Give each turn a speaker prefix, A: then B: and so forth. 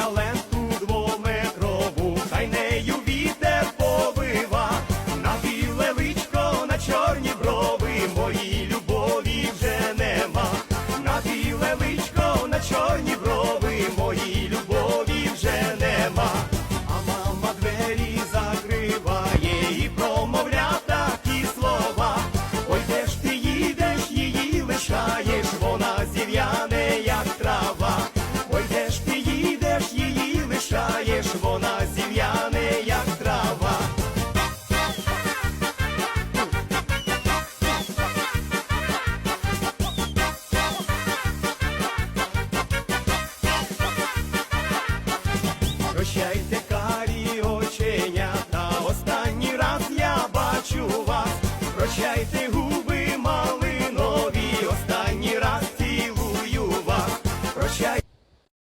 A: я двометрову, хай нею вітер повива, на біле личко, на чорні брови, мої любові вже нема, на біле личко, на чорні брови мої. прощайте карі оченята останній раз я бачу вас, прощайте гу.